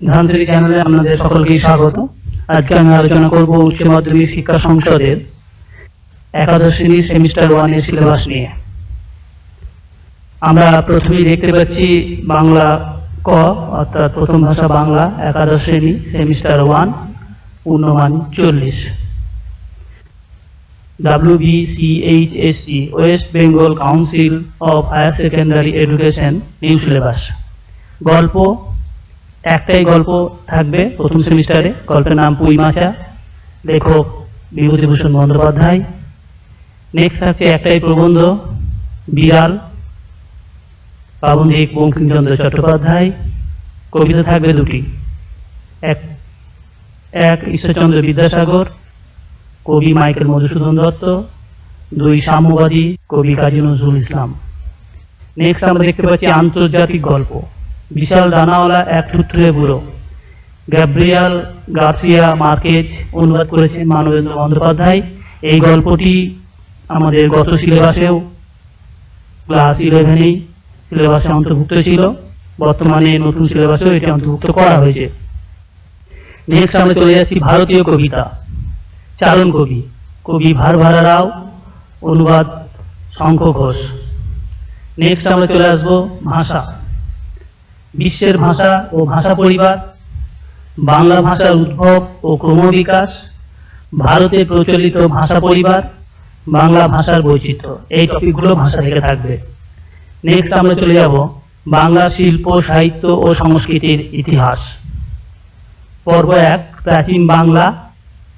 ধানসিরি চ্যানেলে আপনাদের স্বাগত। আজকে আমি আলোচনা করব উচ্চ মাধ্যমিক শিক্ষা সংসদের একাদশ শ্রেণির সেমিস্টার ওয়ানের সিলেবাস নিয়ে। আমরা প্রথমেই দেখতে পাচ্ছি বাংলা ক, অর্থাৎ প্রথম ভাষা বাংলা, একাদশ শ্রেণি সেমিস্টার ওয়ান পূর্ণমান চল্লিশ। WBCHSC West Bengal Council of Higher Secondary Education new syllabus গল্প একটাই গল্প থাকবে প্রথম সেমিস্টারে, গল্পের নাম পুই মাচা। লেখক বিভূতিভূষণ বন্দ্যোপাধ্যায়। নেক্সট থাকছে একটাই প্রবন্ধ, বিড়াল। পাবন্দিক বঙ্কিমচন্দ্র চট্টোপাধ্যায়। কবিতা থাকবে দুটি। এক এক ঈশ্বরচন্দ্র বিদ্যাসাগর, কবি মাইকেল মধুসূদন দত্ত। দুই, সাম্যবাদী কবি কাজী নজরুল ইসলাম। নেক্সট আমরা দেখতে পাচ্ছি আন্তর্জাতিক গল্প। বিশাল দানাওয়ালা এক থুত্রে বুড়ো। গ্যাব্রিয়াল গার্সিয়া মার্কেজ অনুবাদ করেছেন মানবেন্দ্র বন্দ্যোপাধ্যায়। এই গল্পটি আমাদের গত সিলেবাসেও ক্লাস ইলেভেনেই সিলেবাসে অন্তর্ভুক্ত ছিল। বর্তমানে নতুন সিলেবাসেও এটি অন্তর্ভুক্ত করা হয়েছে। নেক্সট আমরা চলে যাচ্ছি ভারতীয় কবিতা, চারণ কবি কবি ভারভারা রাও, অনুবাদ শঙ্খ ঘোষ। নেক্সট আমরা চলে আসব ভাষা। বিশ্বের ভাষা ও ভাষা পরিবার, বাংলা ভাষার উদ্ভব ও ক্রমবিকাশ ভারতে প্রচলিত ভাষা পরিবার, বাংলা ভাষার বৈচিত্র্য। এই টপিকগুলো ভাষা থেকে থাকবে। নেক্সট আমরা চলে যাব বাংলা শিল্প, সাহিত্য ও সংস্কৃতির ইতিহাস। পর্ব এক, প্রাচীন বাংলা,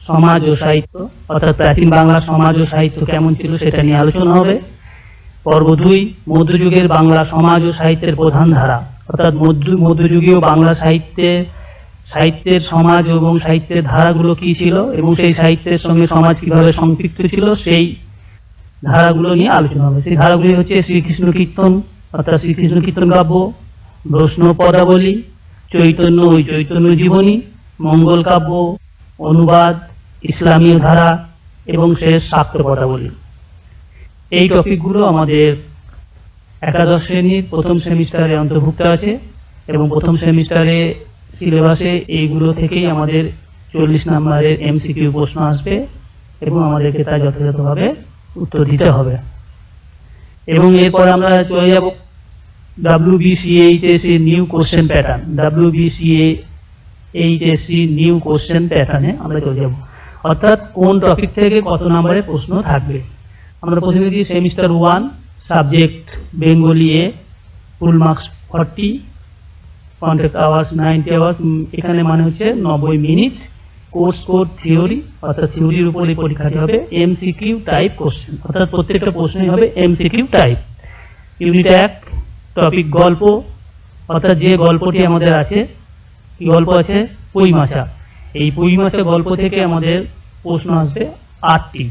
সমাজ ও সাহিত্য। অর্থাৎ প্রাচীন বাংলা, সমাজ ও সাহিত্য কেমন ছিল সেটা নিয়ে আলোচনা হবে। পর্ব দুই, মধ্যযুগের বাংলা, সমাজ ও সাহিত্যের প্রধান ধারা। অর্থাৎ মধ্য, মধ্যযুগীয় বাংলা সাহিত্যে, সাহিত্যের সমাজ এবং সাহিত্যের ধারাগুলো কি ছিল এবং সেই সাহিত্যের সঙ্গে সমাজ কীভাবে সম্পৃক্ত ছিল, সেই ধারাগুলো নিয়ে আলোচনা হবে। সেই ধারাগুলি হচ্ছে শ্রীকৃষ্ণ কীর্তন, অর্থাৎ শ্রীকৃষ্ণ কীর্তন কাব্য বৈষ্ণব পদাবলী, চৈতন্য ওই চৈতন্য জীবনী, মঙ্গল কাব্য, অনুবাদ, ইসলামীয় ধারা এবং শেষ শাক্ত পদাবলী। এই টপিকগুলো আমাদের একাদশ শ্রেণির প্রথম সেমিস্টারে অন্তর্ভুক্ত আছে এবং প্রথম সেমিস্টারে সিলেবাসে এইগুলো থেকেই আমাদের চল্লিশ নম্বরের এমসিকিউ প্রশ্ন আসবে এবং আমাদেরকে তা যথাযথভাবে উত্তর দিতে হবে। এবং এরপর আমরা চলে যাব WBCHSE new question pattern WBCHSE new question প্যাটার্নে আমরা চলে যাব। অর্থাৎ কোন টপিক থেকে কত নম্বরের প্রশ্ন থাকবে? আমরা প্রথমে দিই সেমিস্টার ওয়ান সাবজেক্ট বেঙ্গলি এ full marks forty contact hours ninety hours এখানে মানে হচ্ছে নব্বই মিনিট কোর্স কোড থিওরি অর্থাৎ থিওরির উপরে পরীক্ষাটি হবে এমসিকিউ টাইপ কোশ্চেন অর্থাৎ প্রত্যেকটা প্রশ্নই হবে এমসিকিউ টাইপ ইউনিট এক টপিক গল্প, অর্থাৎ যে গল্পটি আমাদের আছে, কি গল্প আছে? পুঁই মাছা। এই পুঁই মাছা গল্প থেকে আমাদের প্রশ্ন আসবে আটটি।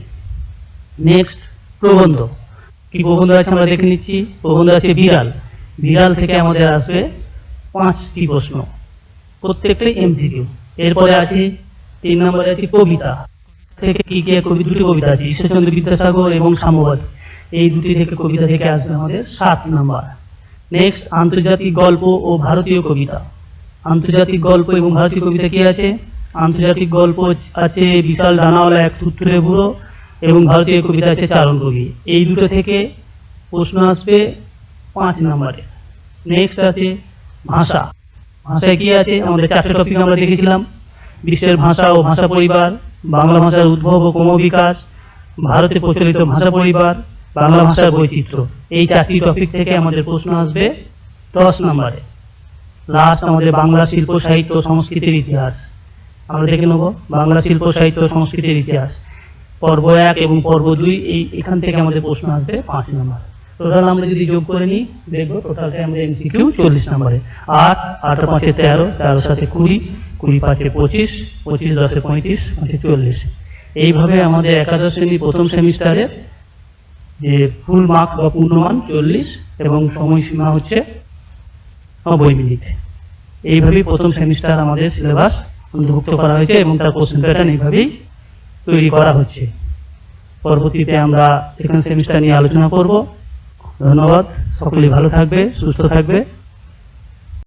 নেক্সট প্রবন্ধ। কি প্রবন্ধ আছে আমরা দেখে নিচ্ছি? প্রবন্ধ আছে বিড়াল। বিড়াল থেকে আমাদের আসবে পাঁচটি প্রশ্ন। প্রত্যেকটাই এমসিকিউ এরপরে আছে তিন নম্বরে আছে কবিতা। থেকে কি কি কবি দুটি কবিতা আছে? ঈশ্বরচন্দ্র বিদ্যাসাগর এবং সাম্যবাদ। এই দুটি থেকে কবিতা থেকে আসবে আমাদের সাত নাম্বার। নেক্সট আন্তর্জাতিক গল্প ও ভারতীয় কবিতা। আন্তর্জাতিক গল্প এবং ভারতীয় কবিতা কি আছে? আন্তর্জাতিক গল্প আছে বিশাল ডানাওয়ালা এক সূত্রে বুড়ো। এবং ভারতীয় কবিতা আছে চারণ কবি। এই দুটো থেকে প্রশ্ন আসবে পাঁচ নম্বরে। নেক্সট আছে ভাষা। ভাষায় কি আছে? আমাদের চারটে টপিক আমরা দেখেছিলাম। বিশ্বের ভাষা ও ভাষা পরিবার, বাংলা ভাষার উদ্ভব ও ক্রমবিকাশ ভারতে প্রচলিত ভাষা পরিবার, বাংলা ভাষার বৈচিত্র্য। এই চারটি টপিক থেকে আমাদের প্রশ্ন আসবে দশ নম্বরে। লাস্ট আমাদের বাংলা শিল্প, সাহিত্য সংস্কৃতির ইতিহাস। আমরা দেখে নেব বাংলা শিল্প, সাহিত্য সংস্কৃতির ইতিহাস। পর্ব এক এবং পর্ব দুই, এই এখান থেকে আমাদের প্রশ্ন আসবে পাঁচ নম্বর। টোটাল আমরা যদি যোগ করে নিই, দেখব টোটালটা আমাদের এমসিকিউ চল্লিশ নম্বরে। আট আট পাঁচে তেরো তেরো সাথে কুড়ি কুড়ি পাঁচে পঁচিশ পঁচিশ দশে পঁয়ত্রিশ, পাঁচে চল্লিশ। এইভাবে আমাদের একাদশ শ্রেণি প্রথম সেমিস্টারে যে ফুল মার্কস বা পূর্ণমান চল্লিশ এবং সময়সীমা হচ্ছে নব্বই মিনিট। এইভাবেই প্রথম সেমিস্টার আমাদের সিলেবাস অন্তর্ভুক্ত করা হয়েছে এবং তার কোশ্চেন প্যাটার্ন এইভাবেই তৈরি করা হচ্ছে। পরবর্তীতে আমরা সেকেন্ড সেমিস্টার নিয়ে আলোচনা করব। ধন্যবাদ। সকলেই ভালো থাকবে, সুস্থ থাকবে।